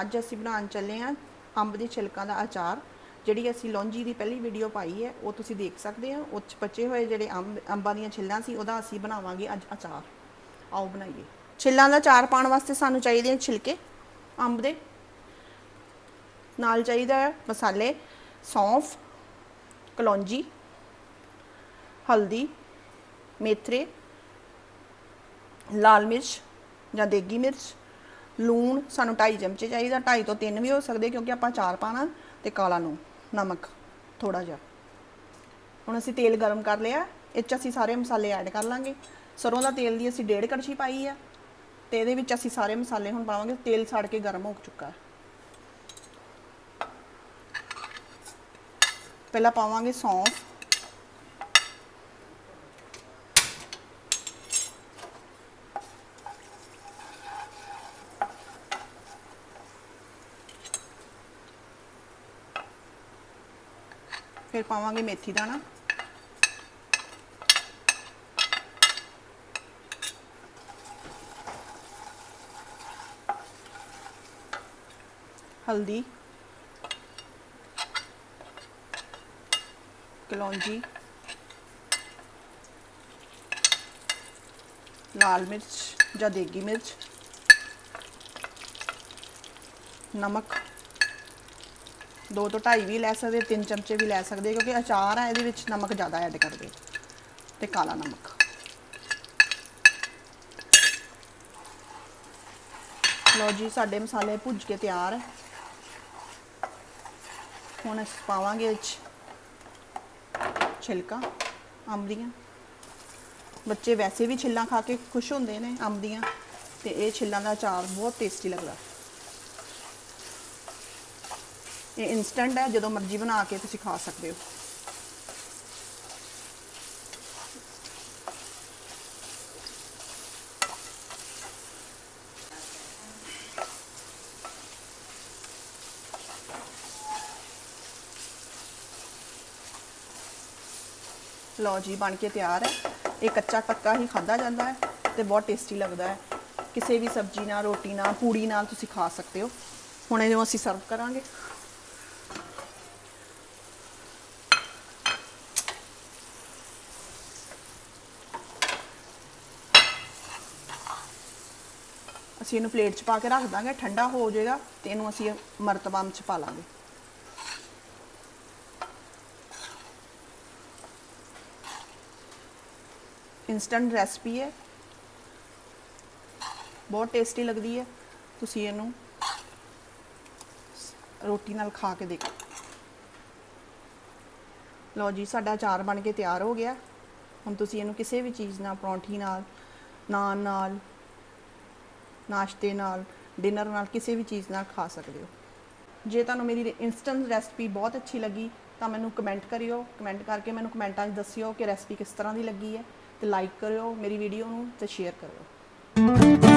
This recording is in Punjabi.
ਅੱਜ ਅਸੀਂ ਬਣਾਉਣ ਚੱਲੇ ਹਾਂ ਅੰਬ ਦੇ ਛਿਲਕਾਂ ਦਾ ਅਚਾਰ, ਜਿਹੜੀ ਅਸੀਂ ਲੌਂਜੀ ਦੀ ਪਹਿਲੀ ਵੀਡੀਓ ਪਾਈ ਹੈ, ਉਹ ਤੁਸੀਂ ਦੇਖ ਸਕਦੇ ਹੋ। ਉਹ 'ਚ ਬਚੇ ਹੋਏ ਜਿਹੜੇ ਅੰਬ, ਅੰਬਾਂ ਦੀਆਂ ਛਿੱਲਾਂ ਸੀ, ਉਹਦਾ ਅਸੀਂ ਬਣਾਵਾਂਗੇ ਅੱਜ ਅਚਾਰ। ਆਓ ਬਣਾਈਏ। ਛਿੱਲਾਂ ਦਾ ਅਚਾਰ ਪਾਉਣ ਵਾਸਤੇ ਸਾਨੂੰ ਚਾਹੀਦੇ ਹਨ ਛਿਲਕੇ, ਅੰਬ ਦੇ। ਨਾਲ ਚਾਹੀਦਾ ਹੈ ਮਸਾਲੇ, ਸੌਂਫ, ਕਲੌਂਜੀ, ਹਲਦੀ ਮੇਥਰੇ ਲਾਲ ਮਿਰਚ ਜਾਂ ਦੇਗੀ ਮਿਰਚ। ਲੂਣ ਸਾਨੂੰ 2.5 ਚਮਚੇ ਚਾਹੀਦਾ 2.5 ਤੋਂ 3 ਵੀ ਹੋ ਸਕਦੇ ਕਿਉਂਕਿ ਆਪਾਂ ਚਾਰ ਪਾਣਾ ਤੇ ਕਾਲਾ ਨੂੰ ਨਮਕ ਥੋੜਾ ਜਿਹਾ। ਹੁਣ ਅਸੀਂ ਤੇਲ ਗਰਮ ਕਰ ਲਿਆ, ਇਹ 'ਚ ਅਸੀਂ ਸਾਰੇ ਮਸਾਲੇ ਐਡ ਕਰ ਲਾਂਗੇ। ਸਰੋਂ ਦਾ ਤੇਲ ਦੀ ਅਸੀਂ ਡੇਢ ਕੜਛੀ ਪਾਈ ਆ ਤੇ ਇਹਦੇ ਵਿੱਚ ਅਸੀਂ ਸਾਰੇ ਮਸਾਲੇ ਹੁਣ ਪਾਵਾਂਗੇ, ਤੇਲ ਸੜ ਕੇ ਗਰਮ ਹੋ ਚੁੱਕਾ ਹੈ। ਪਹਿਲਾਂ ਪਾਵਾਂਗੇ ਸੌਂਫ ਫਿਰ ਪਾਵਾਂਗੇ ਮੇਥੀ ਦਾਣਾ ਹਲਦੀ ਕਲੌਂਜੀ ਲਾਲ ਮਿਰਚ ਜਾਂ ਦੇਗੀ ਮਿਰਚ ਨਮਕ ਦੋ ਤੋਂ ਢਾਈ ਵੀ ਲੈ ਸਕਦੇ, ਤਿੰਨ ਚਮਚੇ ਵੀ ਲੈ ਸਕਦੇ, ਕਿਉਂਕਿ ਅਚਾਰ ਆ, ਇਹਦੇ ਵਿੱਚ ਨਮਕ ਜ਼ਿਆਦਾ ਐਡ ਕਰਦੇ ਤੇ ਕਾਲਾ ਨਮਕ। ਲਓ ਜੀ, ਸਾਡੇ ਮਸਾਲੇ ਭੁੱਜ ਕੇ ਤਿਆਰ ਹੈ ਹੁਣ ਅਸੀਂ ਪਾਵਾਂਗੇ ਇਹ ਛਿਲਕਾ, ਅੰਬ ਦੀਆਂ। ਬੱਚੇ ਵੈਸੇ ਵੀ ਛਿੱਲਾਂ ਖਾ ਕੇ ਖੁਸ਼ ਹੁੰਦੇ ਨੇ, ਅੰਬ ਦੀਆਂ, ਤੇ ਇਹ ਛਿੱਲਾਂ ਦਾ ਅਚਾਰ ਬਹੁਤ ਟੇਸਟੀ ਲੱਗਦਾ। ਇਹ ਇਨਸਟੈਂਟ ਹੈ, ਜਦੋਂ ਮਰਜ਼ੀ ਬਣਾ ਕੇ ਤੁਸੀਂ ਖਾ ਸਕਦੇ ਹੋ। ਲਓ ਜੀ, ਬਣ ਕੇ ਤਿਆਰ ਹੈ। ਇਹ ਕੱਚਾ ਪੱਕਾ ਹੀ ਖਾਦਾ ਜਾਂਦਾ ਹੈ ਤੇ ਬਹੁਤ ਟੇਸਟੀ ਲੱਗਦਾ ਹੈ। ਕਿਸੇ ਵੀ ਸਬਜ਼ੀ ਨਾਲ, ਰੋਟੀ ਨਾਲ, ਪੂੜੀ ਨਾਲ ਤੁਸੀਂ ਖਾ ਸਕਦੇ ਹੋ। ਹੁਣ ਇਹਨੂੰ ਅਸੀਂ ਸਰਵ ਕਰਾਂਗੇ। ਅਸੀਂ ਇਹਨੂੰ ਪਲੇਟ 'ਚ ਪਾ ਕੇ ਰੱਖ ਦਾਂਗੇ, ਠੰਡਾ ਹੋ ਜਾਏਗਾ ਤੇ ਇਹਨੂੰ ਅਸੀਂ ਮਰਤਬਾਨ 'ਚ ਪਾ ਲਾਂਗੇ। ਇਨਸਟੈਂਟ ਰੈਸਪੀ ਹੈ। ਬਹੁਤ ਟੇਸਟੀ ਲੱਗਦੀ ਹੈ। ਤੁਸੀਂ ਇਹਨੂੰ ਰੋਟੀ ਨਾਲ ਖਾ ਕੇ ਦੇਖੋ। ਲਓ ਜੀ, ਸਾਡਾ ਅਚਾਰ ਬਣ ਕੇ ਤਿਆਰ ਹੋ ਗਿਆ। ਹੁਣ ਤੁਸੀਂ ਇਹਨੂੰ ਕਿਸੇ ਵੀ ਚੀਜ਼ ਨਾਲ, ਪਰੌਂਠੀ ਨਾਲ, ਨਾਨ ਨਾਲ ਨਾਸ਼ਤੇ ਨਾਲ ਡਿਨਰ ਨਾਲ ਕਿਸੇ ਵੀ ਚੀਜ਼ ਨਾਲ ਖਾ ਸਕਦੇ ਹੋ। ਜੇ ਤੁਹਾਨੂੰ ਮੇਰੀ ਇਨਸਟੈਂਟ ਰੈਸਪੀ ਬਹੁਤ ਅੱਛੀ ਲੱਗੀ, ਤਾਂ ਮੈਨੂੰ ਕਮੈਂਟ ਕਰਿਓ। ਕਮੈਂਟ ਕਰਕੇ ਮੈਨੂੰ ਕਮੈਂਟਾਂ 'ਚ ਦੱਸਿਓ ਕਿ ਰੈਸਪੀ ਕਿਸ ਤਰ੍ਹਾਂ ਦੀ ਲੱਗੀ ਹੈ। ਤੇ ਲਾਈਕ ਕਰਿਓ ਮੇਰੀ ਵੀਡੀਓ ਨੂੰ ਤੇ ਸ਼ੇਅਰ ਕਰਿਓ।